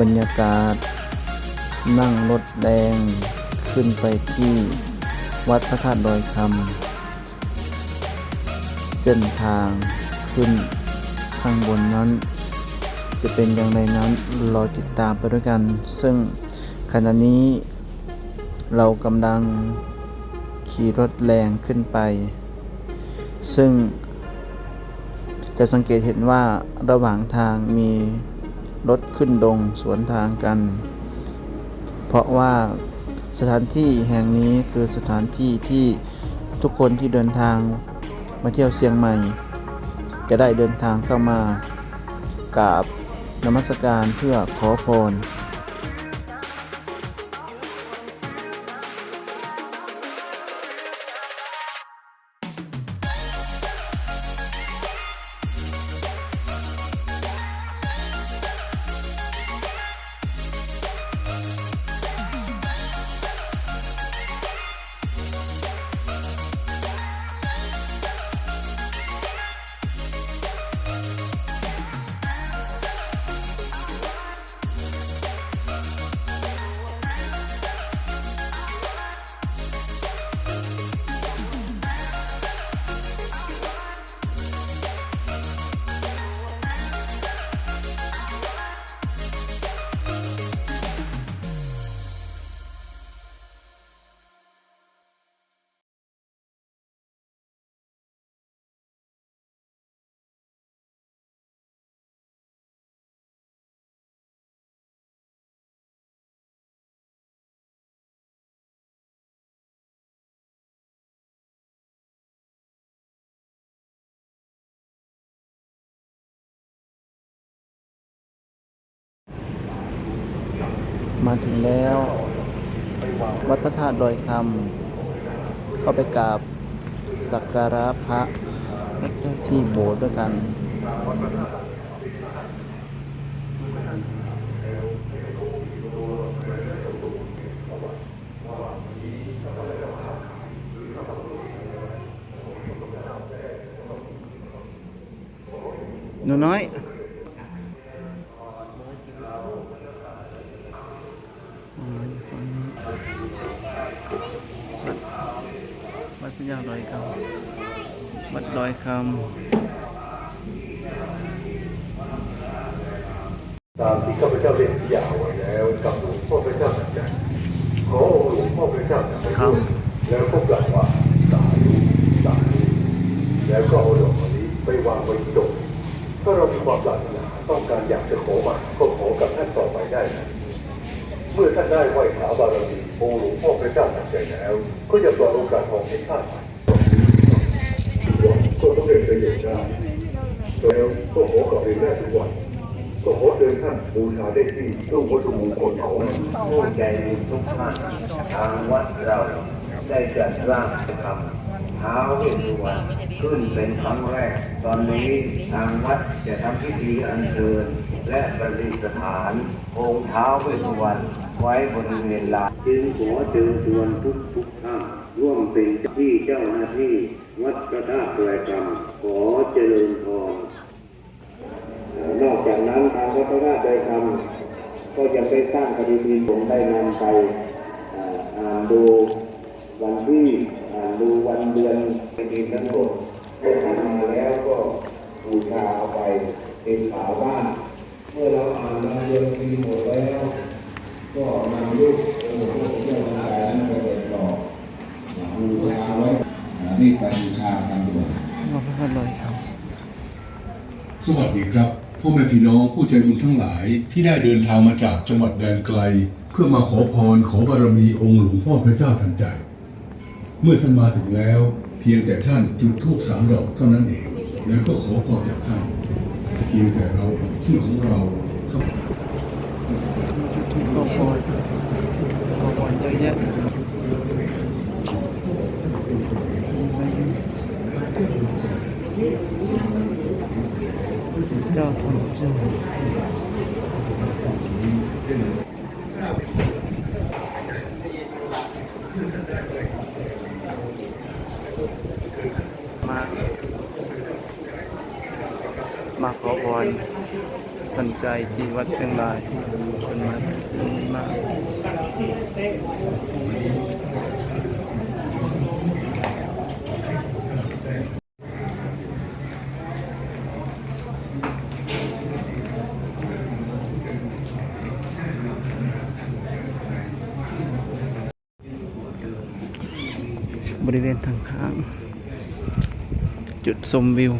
บรรยากาศ นั่งรถแดงขึ้นไปที่วัดพระธาตุดอยคำเส้นทางขึ้นข้างบนนั้น จะเป็นอย่างไรนั้นรอติดตามไปด้วยกัน ซึ่งขณะนี้เรากำลังขี่รถแรงขึ้นไป ซึ่งจะสังเกตเห็นว่าระหว่างทางมี รถขึ้นดงสวนทางกัน เพราะว่าสถานที่แห่งนี้คือสถานที่ที่ทุกคนที่เดินทางมาเที่ยวเชียงใหม่ จะได้เดินทางเข้ามากราบนมัสการเพื่อขอพร มาถึงแล้ว วัดพระธาตุดอยคำเข้าไปกราบสักการะพระที่โบสถ์ด้วยกัน หนูน้อย อ๋ออยู่ฝั่งนี้วัดวัด พระยาลอยคำวัดลอยคำตามที่ข้าพเจ้าเรียนที่ยา ก็จะปล่อยโอกาสทองให้ท่านก็ต้องเรียนประโยชน์ได้แล้วก็ขอกลับเรียนได้ทุกวันก็ขอเชิญท่านบูชาได้ที่ตู้วัตถุมงคลของผู้ใจดีทุกท่านทางวัดเราได้จัดร่างทำท้าวเวสสุวรรณขึ้นเป็นครั้งแรก ตอนนี้ทางวัดจะทำพิธีอัญเชิญ และประดิษฐานองค์ท้าวเวสสุวรรณ ไว้บริเวณลานจึงขอเชิญชวนทุกทุกท่านร่วมเป็นที่เจ้าหน้าที่ วัดพระธาตุดอยคำขอเจริญพรนอกจากนั้นทางวัดพระราชได้ทำก็ยังได้สร้างปฏิทินผมได้นำไปอ่านดูวันที่อ่านดูวันเดือนปฏิทินทั้งหมดได้ทำมาแล้วก็บูชาเอาไปเป็นฝาบ้านเมื่อเราอ่านวันเดือนปีหมดแล้ว ก็นำรูปองค์พระพุทธเจ้าทั้งหลายนั้นไปเปิดต่อบูชาไว้อ่ารีบไปบูชากันด่วนำวัดพระธาตุดอยคสวัสดีครับพ่อแม่พี่น้องผู้ใจบุญทั้งหลายที่ได้เดินทางมาจากจังหวัดแดนไกล เพื่อมาขอพรขอบารมีองค์หลวงพ่อพระเจ้าทันใจ เมื่อท่านมาถึงแล้ว เพียงแต่ท่านจุดธูปสามดอกเท่านั้นเอง แล้วก็ขอพรจากท่าน เพียงแต่เราชื่อของเราเข้าำขอพรขอพรเยอะแยะเจ้าทุนจ้ามา มาขอพร ทันใจที่วัดเชียงรายคนมาที่มากบริเวณทางทาง จุดชมวิว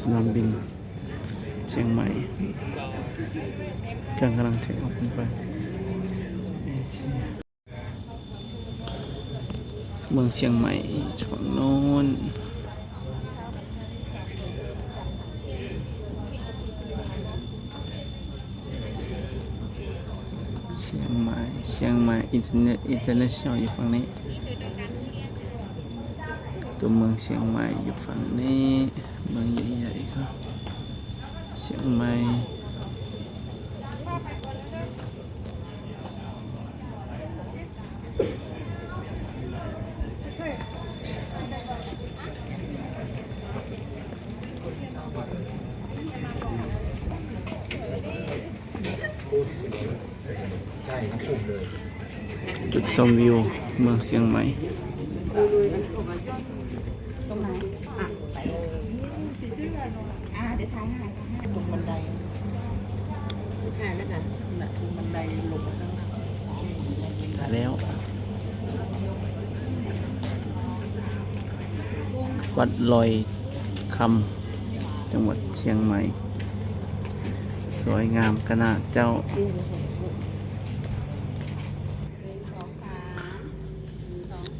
สนามบินเชียงใหม่กำลังเทคออกไปเอเชียเมืองเชียงใหม่ฝั่งโน้นเชียงใหม่เชียงใหม่อินเทอร์เน็ตอินเตอร์เนชั่นแนลอยู่ฝั่งนี้ ตัวเมืองเชียงใหม่อยู่ฝั่งนี้เมืองใหญ่ๆครับเชียงใหม่จุดชมวิวเมืองเชียงใหม่ อ่าเดี๋ยวถ่ายให้ถ่ายให้ตรงบันไดถ่ายแล้วค่ะน่ะตรงบันไดลงมาข้างล่าง ถ่าย แล้ววัดลอยคำจังหวัดเชียงใหม่ สวยงามขนาดเจ้า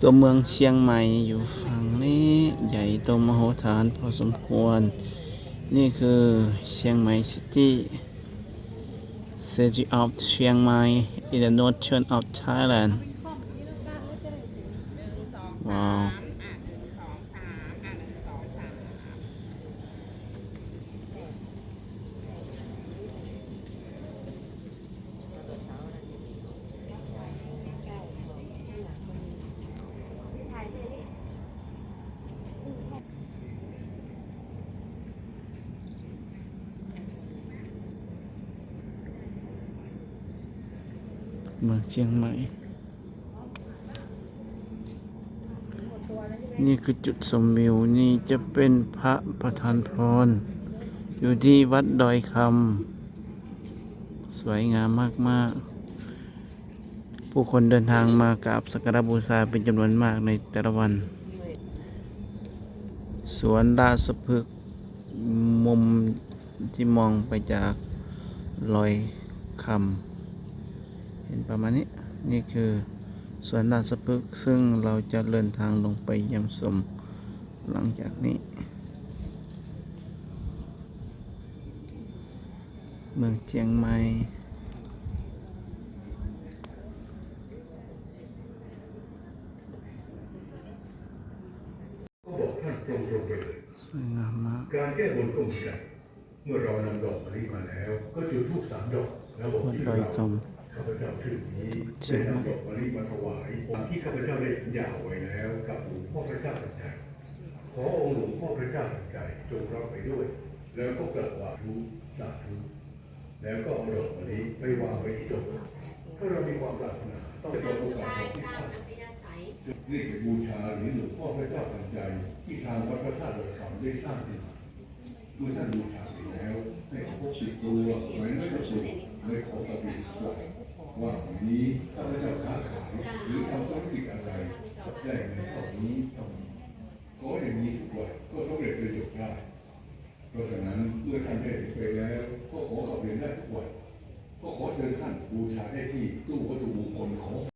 ตัวเมืองเชียงใหม่อยู่ฝั่งนี้ใหญ่โตมโหฬารพอสมควร นี่คือเชียงใหม่ซิตี้ City of Chiang Mai in the northern of Thailand เมืองเชียงใหม่ นี่คือจุดสมวิวนี่จะเป็นพระประธานพร อยู่ที่วัดดอยคำสวยงามมาก ๆ ผู้คนเดินทางมากราบสักการบูชาเป็นจำนวนมากในแต่ละวัน สวนราชพฤกษ์มุมที่มองไปจากลอยคำ เห็นประมาณนี้นี่คือสวนราชพฤกษ์ซึ่งเราจะเดินทางลงไปยำสมหลังจากนี้ เมืองเจียงใหม่ก็บอกท่านตรงๆไปเลยสวยงามมากการแก้บนก็เหมือนกันเมื่อเรานำดอกมะลิมาแล้ว ก็จุดธูปสามดอกแล้วบอกวัดที่ดอยเราค ข้าพเจ้าชื่อนี้เชิได้ญนำดอกมะลิมาถวายตามที่ข้าพเจ้าได้สัญญาไว้แล้วกับหลวงพ่อพระเจ้าตันใจขอองค์หลวงพ่อพระเจ้าตันใจจงรับไปด้วย แล้วก็กราบไหว้ทุสาธุแล้วก็เอาดอกมะลิไปวางไว้ที่โต๊ะถ้าเรามีความปรารถนาต้องเป็นโอกาสของที่ท่านเรียกบูชาหรือหลวงพ่อพระเจ้าทันใจ ที่ทางวัดพระธาตุดอยคำได้สร้างขึ้นมาเมื่อท่านบูชาเสร็จแล้วให้เอาพกติดตัวไว้ไม่กระตุก ไม่ขอกระบิดไว้ว่าวันนี้ข้าพเจ้าค้าขายหรือทำธุรกิจอะไรได้เงินเท่านี้เท่านี้ขออย่างนี้ทุกวันก็สำเร็จประโยชน์ได้ เพราะฉะนั้นเมื่อท่านได้ไปแล้ว ก็ขอขอบเรียนได้ทุกวันก็ขอเชิญท่านบูชาได้ที่ตู้วัตถุ